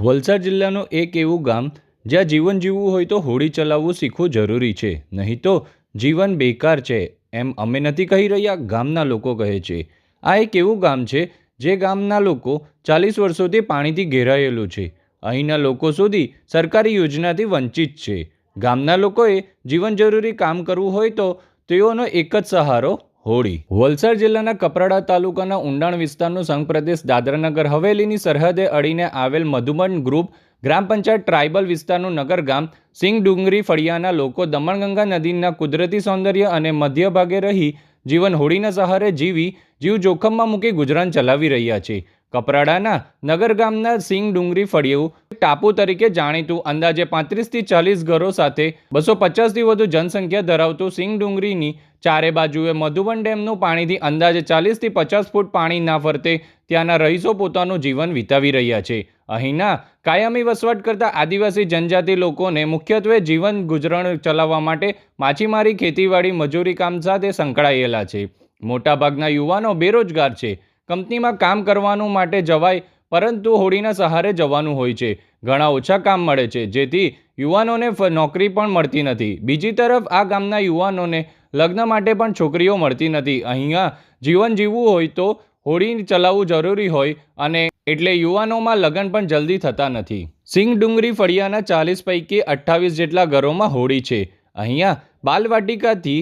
વલસાડ જિલ્લાનું એક એવું ગામ જ્યાં જીવન જીવવું હોય તો હોડી ચલાવવું શીખવું જરૂરી છે. નહીં તો જીવન બેકાર છે એમ અમે નથી કહી રહ્યા, ગામના લોકો કહે છે. આ એક એવું ગામ છે જે ગામના લોકો ચાલીસ વર્ષોથી પાણીથી ઘેરાયેલું છે. અહીંના લોકો સુધી સરકારી યોજનાથી વંચિત છે. ગામના લોકોએ જીવન જરૂરી કામ કરવું હોય તો તેઓનો એક જ સહારો હોળી. વલસાડ જિલ્લાના કપરાડા તાલુકાના ઊંડાણ વિસ્તારનું સંઘ પ્રદેશ દાદરાનગર હવેલીની સરહદે અડીને આવેલ મધુબન ગ્રુપ ગ્રામ પંચાયત ટ્રાઇબલ વિસ્તારનું નગર ગામ સિંગ ડુંગરી ફળિયાના લોકો દમણગંગા નદીના કુદરતી સૌંદર્ય અને મધ્ય ભાગે રહી જીવન હોળીના સહારે જીવી જીવ જોખમમાં મૂકી ગુજરાન ચલાવી રહ્યા છે. કપરાડાના નગર ગામના સિંગ ડુંગરી ફળિયું ટાપુ તરીકે જાણીતું, અંદાજે પાંત્રીસથી ચાલીસ ઘરો સાથે બસો પચાસથી વધુ જનસંખ્યા ધરાવતું સિંગ ડુંગરીની ચારે બાજુએ મધુબન ડેમનું પાણીથી અંદાજે ચાલીસથી પચાસ ફૂટ પાણી ના ફરતે ત્યાંના રહીશો પોતાનું જીવન વિતાવી રહ્યા છે. અહીંના કાયમી વસવાટ કરતા આદિવાસી જનજાતિ લોકોને મુખ્યત્વે જીવન ગુજરાણ ચલાવવા માટે માછીમારી, ખેતીવાડી, મજૂરી કામ સાથે સંકળાયેલા છે. મોટાભાગના યુવાનો બેરોજગાર છે. કંપનીમાં કામ કરવાનું માટે જવાય, પરંતુ હોડીના સહારે જવાનું હોય છે. ઘણા ઓછા કામ મળે છે, જેથી યુવાનોને નોકરી પણ મળતી નથી. બીજી તરફ આ ગામના યુવાનોને લગ્ન માટે પણ છોકરીઓ મળતી નથી. અહીંયા જીવન જીવવું હોય તો હોડી ચલાવવું જરૂરી હોય અને એટલે યુવાનોમાં લગ્ન પણ જલ્દી થતા નથી. સિંગ ડુંગરી ફળિયાના ચાલીસ પૈકી અઠ્ઠાવીસ જેટલા ઘરોમાં હોડી છે. અહીંયા બાલવાટિકાથી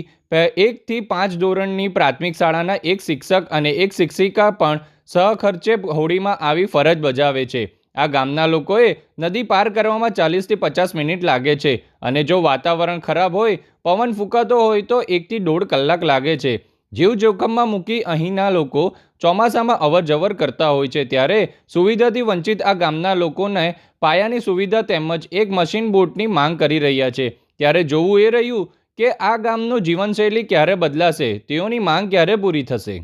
એકથી પાંચ ધોરણની પ્રાથમિક શાળાના એક શિક્ષક અને એક શિક્ષિકા પણ સહખર્ચે હોડીમાં આવી ફરજ બજાવે છે. આ ગામના લોકોએ નદી પાર કરવામાં ચાલીસથી પચાસ મિનિટ લાગે છે અને જો વાતાવરણ ખરાબ હોય, પવન ફૂંકાતો હોય તો એકથી દોઢ કલાક લાગે છે. જીવ જોખમમાં મૂકી અહીંના લોકો ચોમાસામાં અવર જવર કરતા હોય છે ત્યારે સુવિધાથી વંચિત આ ગામના લોકોને પાયાની સુવિધા તેમજ એક મશીન બોટની માંગ કરી રહ્યા છે. ત્યારે જોવું એ રહ્યું કે આ ગામનું જીવનશૈલી ક્યારે બદલાશે? તેઓની માંગ ક્યારે પૂરી થશે?